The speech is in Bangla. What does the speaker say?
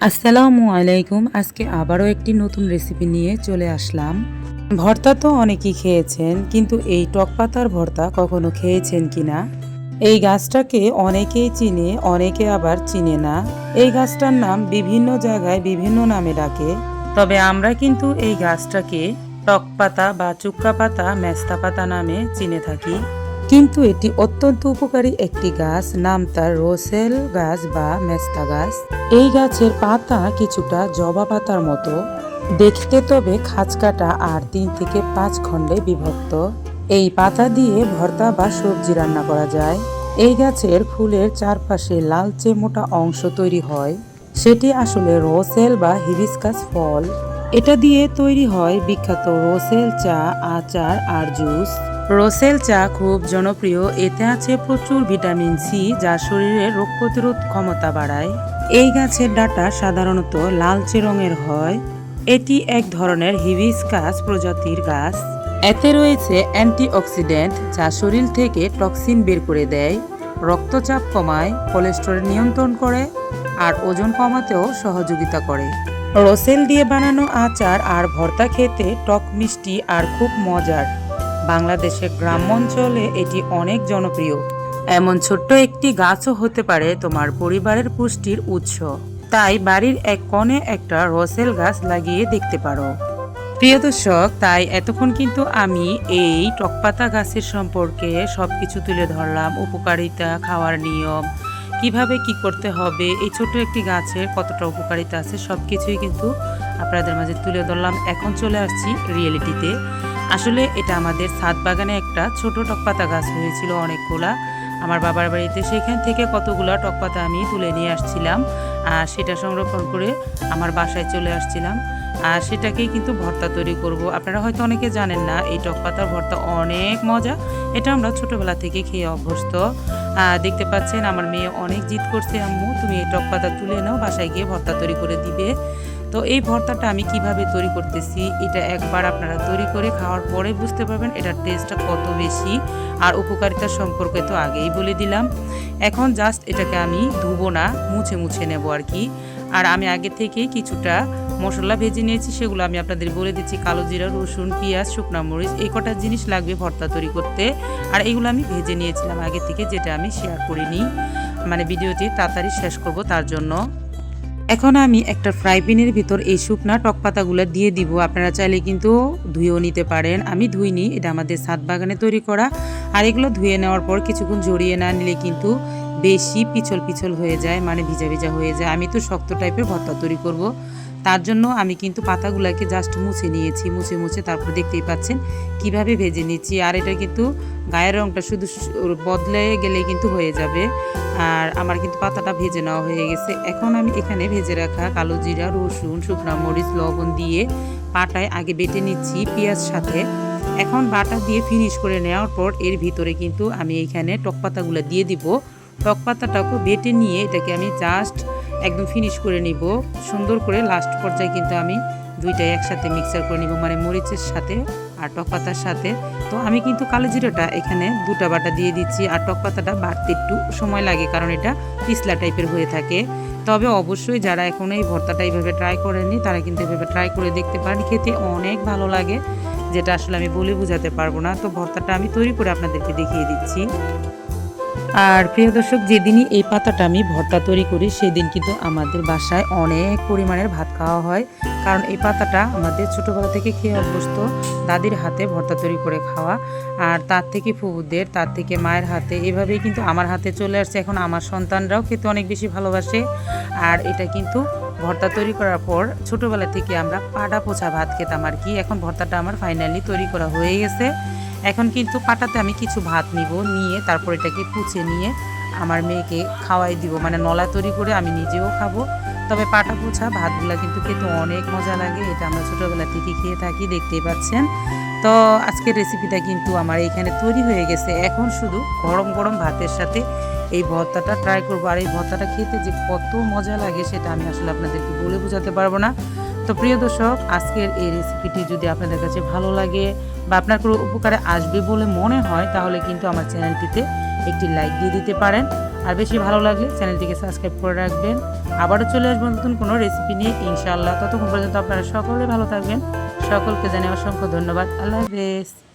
আসসালামু আলাইকুম। আজকে আবারও একটি নতুন রেসিপি নিয়ে চলে আসলাম। ভর্তা তো অনেকেই খেয়েছেন, কিন্তু এই টক পাতার ভর্তা কখনো খেয়েছেন কিনা? এই গাছটাকে অনেকেই চিনে, অনেকে আবার চিনে না। এই গাছটার নাম বিভিন্ন জায়গায় বিভিন্ন নামে ডাকে। তবে আমরা কিন্তু এই গাছটাকে টক পাতা বা চুক্কা পাতা, মেস্তা পাতা নামে চিনে থাকি। কিন্তু এটি অত্যন্ত উপকারী একটি গাছ, নাম তার রোসেল গাছ বা মেস্তা গাছ। এই গাছের পাতা কিছুটা জবা পাতার মতো। দেখতে তবে খাঁচকাটা আর তিন থেকে পাঁচ খণ্ডে বিভক্ত। এই পাতা দিয়ে ভর্তা বা সবজি রান্না করা যায়। এই গাছের ফুলের চারপাশে লালচে মোটা অংশ তৈরি হয়। সেটি আসলে রোসেল বা হিবিস্কাস ফল। এটা দিয়ে তৈরি হয় বিখ্যাত রোসেল চা, আচার আর জুস। রোসেল চা খুব জনপ্রিয়। এতে আছে প্রচুর ভিটামিন সি যা শরীরের রোগ প্রতিরোধ ক্ষমতা বাড়ায়। এই গাছের ডাটা সাধারণত লালচে রঙের হয়। এটি এক ধরনের হিবিস্কাস প্রজাতির গাছ। এতে রয়েছে অ্যান্টিঅক্সিডেন্ট যা শরীর থেকে টক্সিন বের করে দেয়। রক্তচাপ কমায়, কোলেস্টেরল নিয়ন্ত্রণ করে আর ওজন কমাতেও সহযোগিতা করে। রসেল দিয়ে বানানো আচার আর ভর্তা খেতে টক মিষ্টি আর খুব মজার। বাংলাদেশের গ্রাম অঞ্চলে এটি অনেক জনপ্রিয়। এমন ছোট্ট একটি গাছও হতে পারে তোমার পরিবারের পুষ্টির উৎস। তাই বাড়ির এক কোণে একটা রসেল গাছ লাগিয়ে দেখতে পারো। প্রিয় দর্শক, তাই এতক্ষণ কিন্তু আমি এই টকপাতা গাছের সম্পর্কে সব কিছু তুলে ধরলাম। উপকারিতা, খাওয়ার নিয়ম কীভাবে কি করতে হবে, এই ছোট একটি গাছের কতটা উপকারিতা আছে সব কিছুই কিন্তু আপনাদের মাঝে তুলে ধরলাম। এখন চলে আসছি রিয়েলিটিতে। আসলে এটা আমাদের ছাদ বাগানে একটা ছোট টকপাতা গাছ হয়েছিল অনেকগুলা আমার বাবার বাড়িতে সেখান থেকে কতগুলো টকপাতা আমি তুলে নিয়ে আসছিলাম, আর সেটা সংরক্ষণ করে আমার বাসায় চলে আসছিলাম। আর সেটাকেই কিন্তু ভর্তা তৈরি করব। আপনারা হয়তো অনেকে জানেন না, এই টক পাতার ভর্তা অনেক মজা। এটা আমরা ছোটবেলা থেকে খেয়ে অভ্যস্ত। দেখতে পাচ্ছেন আমার মেয়ে অনেক জিদ করছে, আম্মু, তুমি এই টক পাতা তুলে নাও, বাসায় গিয়ে ভর্তা তৈরি করে দিবে। তো এই ভর্তাটা আমি কীভাবে তৈরি করতেছি, এটা একবার আপনারা তৈরি করে খাওয়ার পরে বুঝতে পারবেন, এটার টেস্টটা কত বেশি। আর উপকারিতা সম্পর্কে তো আগেই বলে দিলাম। এখন জাস্ট এটাকে আমি ধুবো না, মুছে মুছে নেব আর কি। আর আমি আগে থেকে কিছুটা মশলা ভেজে নিয়েছি, সেগুলো আমি আপনাদের বলে দিচ্ছি। কালো জিরা, রসুন, পেঁয়াজ, শুকনা মরিচ, এই কটা জিনিস লাগবে ভর্তা তৈরি করতে। আর এগুলো আমি ভেজে নিয়েছিলাম আগে থেকে, যেটা আমি শেয়ার করিনি মানে ভিডিওটি তাড়াতাড়ি শেষ করব তার জন্য। এখন আমি একটা ফ্রাই প্যানের ভিতর এই শুকনা টক পাতাগুলো দিয়ে দিব। আপনারা চাইলে কিন্তু ধুয়েও নিতে পারেন। আমি ধুইনি এটা আমাদের ছাদ বাগানে তৈরি করা। আর এগুলো ধুয়ে নেওয়ার পর কিছুক্ষণ জড়িয়ে না নিলে কিন্তু বেশি পিছল পিছল হয়ে যায় মানে ভিজা ভিজা হয়ে যায়। আমি তো শক্ত টাইপের ভর্তা তৈরি করব। তার জন্য আমি কিন্তু পাতাগুলোকে জাস্ট মুছে নিয়েছি, মুছে মুছে তারপর দেখতেই পাচ্ছেন কীভাবে ভেজে নিচ্ছি। আর এটা কিন্তু গায়ের রঙটা শুধু বদলে গেলে কিন্তু হয়ে যাবে। আর আমার কিন্তু পাতাটা ভেজে নেওয়া হয়ে গেছে। এখন আমি এখানে ভেজে রাখা কালো জিরা, রসুন, শুকনো মরিচ, লবণ দিয়ে পাটায় আগে বেটে নিচ্ছি পেঁয়াজ সাথে। এখন বাটা দিয়ে ফিনিশ করে নেওয়ার পর এর ভিতরে কিন্তু আমি এইখানে টক পাতাগুলো দিয়ে দিব। টক পাতাটাকে বেটে নিয়ে এটাকে আমি জাস্ট একদম ফিনিশ করে নিব। সুন্দর করে লাস্ট পর্যায়ে কিন্তু আমি দুইটাই একসাথে মিক্সার করে নিব মানে মরিচের সাথে আর টক পাতার সাথে। তো আমি কিন্তু কালো জিরাটা এখানে দুটা বাটা দিয়ে দিচ্ছি আর টক পাতাটা বাড়তে একটু সময় লাগে কারণ এটা পিছলা টাইপের হয়ে থাকে। তবে অবশ্যই যারা এখন এই ভর্তাটা এইভাবে ট্রাই করেনি তারা কিন্তু এভাবে ট্রাই করে দেখতে পারেন, খেতে অনেক ভালো লাগে, যেটা আসলে আমি বলে বোঝাতে পারব না। তো ভর্তাটা আমি তৈরি করে আপনাদেরকে দেখিয়ে দিচ্ছি। আর প্রিয় দর্শক, যেদিনই এই পাতাটা আমি ভর্তা তৈরি করি, সেদিন কিন্তু আমাদের বাসায় অনেক পরিমাণের ভাত খাওয়া হয়। কারণ এই পাতাটা আমাদের ছোটোবেলা থেকে খেয়ে অভ্যস্ত, দাদির হাতে ভর্তা তৈরি করে খাওয়া। আর তার থেকে ফুবুদের তার থেকে মায়ের হাতে, এভাবেই কিন্তু আমার হাতে চলে আসছে। এখন আমার সন্তানরাও খেতে অনেক বেশি ভালোবাসে। আর এটা কিন্তু ভর্তা তৈরি করার পর ছোটোবেলা থেকে আমরা পাটা পোছা ভাত খেতাম আর কি। এখন ভর্তাটা আমার ফাইনালি তৈরি করা হয়ে গেছে। এখন কিন্তু পাটাতে আমি কিছু ভাত নিব, নিয়ে তারপর এটাকে পুছে নিয়ে আমার মেয়েকে খাওয়াই দিব। মানে নলা তৈরি করে আমি নিজেও খাব। তবে পাটা পোছা, ভাতগুলো কিন্তু খেতে অনেক মজা লাগে। এটা আমরা ছোটোবেলা থেকে খেয়ে থাকি, দেখতেই পাচ্ছেন। তো আজকের রেসিপিটা কিন্তু আমার এখানে তৈরি হয়ে গেছে। এখন শুধু গরম গরম ভাতের সাথে এই ভর্তাটা ট্রাই করব। আর এই ভর্তাটা খেতে যে কত মজা লাগে, সেটা আমি আসলে আপনাদেরকে বলে বোঝাতে পারব না। তো প্রিয় দর্শক, আজকের এই রেসিপিটি যদি আপনাদের কাছে ভালো লাগে বা আপনার কোনো উপকারে আসবে বলে মনে হয়, তাহলে কিন্তু আমার চ্যানেলটিতে একটি লাইক দিয়ে দিতে পারেন। আর বেশি ভালো লাগলে চ্যানেলটিকে সাবস্ক্রাইব করে রাখবেন। আবারও চলে আসব নতুন কোনো রেসিপি নিয়ে। ইনশাআল্লাহ, ততক্ষণ পর্যন্ত আপনারা সকলে ভালো থাকবেন। সকলকে জানিয়ে অসংখ্য ধন্যবাদ। আল্লাহ হাফেজ।